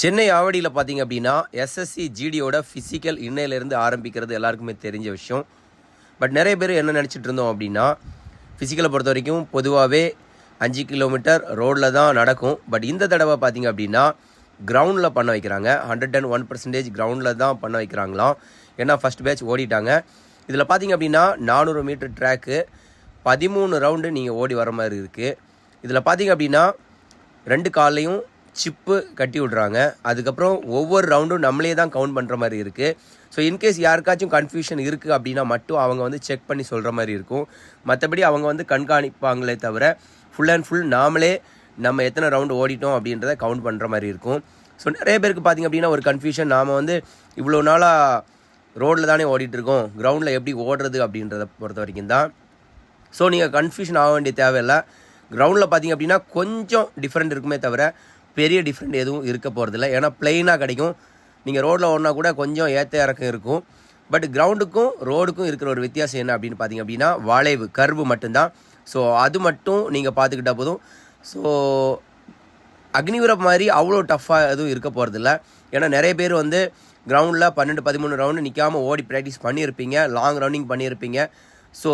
சென்னை ஆவடியில் பார்த்தீங்க அப்படின்னா SSC ஜிடியோட physical இன்னையிலேருந்து ஆரம்பிக்கிறது எல்லாருக்குமே தெரிஞ்ச விஷயம். பட் நிறைய பேர் என்ன நினச்சிட்டு இருந்தோம் அப்படின்னா ஃபிசிக்கலை பொறுத்த வரைக்கும் பொதுவாகவே அஞ்சு கிலோமீட்டர் ரோடில் தான் நடக்கும். பட் இந்த தடவை பார்த்தீங்க அப்படின்னா கிரவுண்டில் பண்ண வைக்கிறாங்க. ஹண்ட்ரட் அண்ட் ஒன் பர்சன்டேஜ் கிரவுண்டில் தான் பண்ண வைக்கிறாங்களாம். ஏன்னா ஃபஸ்ட் பேட்ச் ஓடிட்டாங்க. இதில் பார்த்தீங்க அப்படின்னா நானூறு மீட்டர் ட்ராக்கு பதிமூணு ரவுண்டு நீங்கள் ஓடி வர மாதிரி இருக்குது இதில் பார்த்தீங்க அப்படின்னா ரெண்டு கால்லையும் சிப்பு கட்டி விட்றாங்க. அதுக்கப்புறம் ஒவ்வொரு ரவுண்டும் நம்மளே தான் கவுண்ட் பண்ணுற மாதிரி இருக்குது ஸோ இன்கேஸ் யாருக்காச்சும் கன்ஃபியூஷன் இருக்குது அப்படின்னா மட்டும் அவங்க வந்து செக் பண்ணி சொல்கிற மாதிரி இருக்கும். மற்றபடி அவங்க வந்து கண்காணிப்பாங்களே தவிர ஃபுல் அண்ட் ஃபுல் நாமளே நம்ம எத்தனை ரவுண்டு ஓடிட்டோம் அப்படின்றத கவுண்ட் பண்ணுற மாதிரி இருக்கும். ஸோ நிறைய பேருக்கு பார்த்திங்க அப்படின்னா ஒரு கன்ஃபியூஷன் நாம் வந்து இவ்வளோ நாளாக ரோட்டில் தானே ஓடிட்டுருக்கோம் கிரவுண்டில் எப்படி ஓடுறது அப்படின்றத பொறுத்த வரைக்கும் தான். ஸோ நீங்கள் கன்ஃபியூஷன் ஆக வேண்டிய தேவையில்லை. கிரவுண்டில் பார்த்தீங்க அப்படின்னா கொஞ்சம் டிஃப்ரெண்ட் இருக்குமே தவிர பெரிய டிஃப்ரெண்ட் எதுவும் இருக்க போகிறதில்ல ஏன்னா பிளெயினாக கிடைக்கும். நீங்கள் ரோட்டில் ஓடினா கூட கொஞ்சம் ஏற்ற இறக்கம் இருக்கும். பட் கிரவுண்டுக்கும் ரோடுக்கும் இருக்கிற ஒரு வித்தியாசம் என்ன அப்படின்னு பார்த்தீங்க அப்படின்னா வளைவு கர்வு மட்டும்தான். ஸோ அது மட்டும் நீங்கள் பார்த்துக்கிட்டா போதும். ஸோ அக்னிவீரப் மாதிரி அவ்வளோ டஃப்பாக எதுவும் இருக்க போகிறதில்ல ஏன்னா நிறைய பேர் வந்து கிரவுண்டில் பன்னெண்டு பதிமூணு ரவுண்டு நிற்காமல் ஓடி ப்ராக்டிஸ் பண்ணியிருப்பீங்க. லாங் ரன்னிங் பண்ணியிருப்பீங்க. ஸோ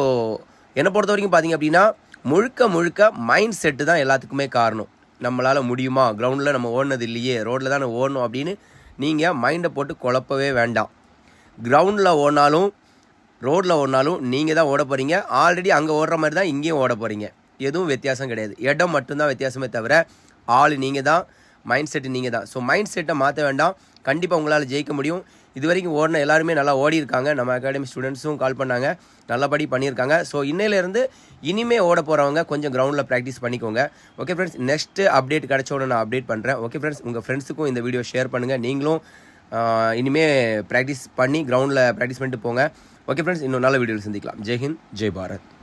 என்னை பொறுத்த வரைக்கும் பார்த்தீங்க அப்படின்னா முழுக்க முழுக்க மைண்ட் செட்டு தான் எல்லாத்துக்குமே காரணம். நம்மளால் முடியுமா? கிரவுண்டில் நம்ம ஓடினது இல்லையே ரோட்டில் தானே ஓடணும் அப்படின்னு நீங்கள் மைண்டை போட்டு குழப்பவே வேண்டாம். கிரவுண்டில் ஓடினாலும் ரோட்டில் ஓடினாலும் நீங்கள் தான் ஓட போகிறீங்க ஆல்ரெடி அங்கே ஓடுற மாதிரி தான் இங்கேயும் ஓட போகிறீங்க எதுவும் வித்தியாசம் கிடையாது. இடம் மட்டும்தான் வித்தியாசமே தவிர ஆள் நீங்கள் தான். மைண்ட் செட்டு நீங்கள் தான் ஸோ மைண்ட் செட்டை மாற்ற வேண்டாம். கண்டிப்பாக உங்களால் ஜெயிக்க முடியும். இது வரைக்கும் ஓடின எல்லாருமே நல்லா ஓடி இருக்காங்க நம்ம அகாடமி ஸ்டூடெண்ட்ஸும் கால் பண்ணாங்க. நல்லபடி பண்ணியிருக்காங்க. ஸோ இன்னையிலேருந்து இனிமே ஓட போகிறவங்க கொஞ்சம் கிரவுண்டில் ப்ராக்டிஸ் பண்ணிக்கோங்க. ஓகே ஃப்ரெண்ட்ஸ் நெக்ஸ்ட்டு அப்டேட் கிடச்ச உடனே நான் அப்டேட் பண்ணுறேன் ஓகே ஃப்ரெண்ட்ஸ் உங்கள் ஃப்ரெண்ட்ஸுக்கும் இந்த வீடியோ ஷேர் பண்ணுங்கள் நீங்களும் இனிமே ப்ராக்டிஸ் பண்ணி கிரவுண்டில் ப்ராக்டிஸ் பண்ணிட்டு போங்க. ஓகே ஃப்ரெண்ட்ஸ் இன்னும் நல்ல வீடியோவில் சந்திக்கலாம். ஜெய் ஹிந்த் ஜெய் பாரத்.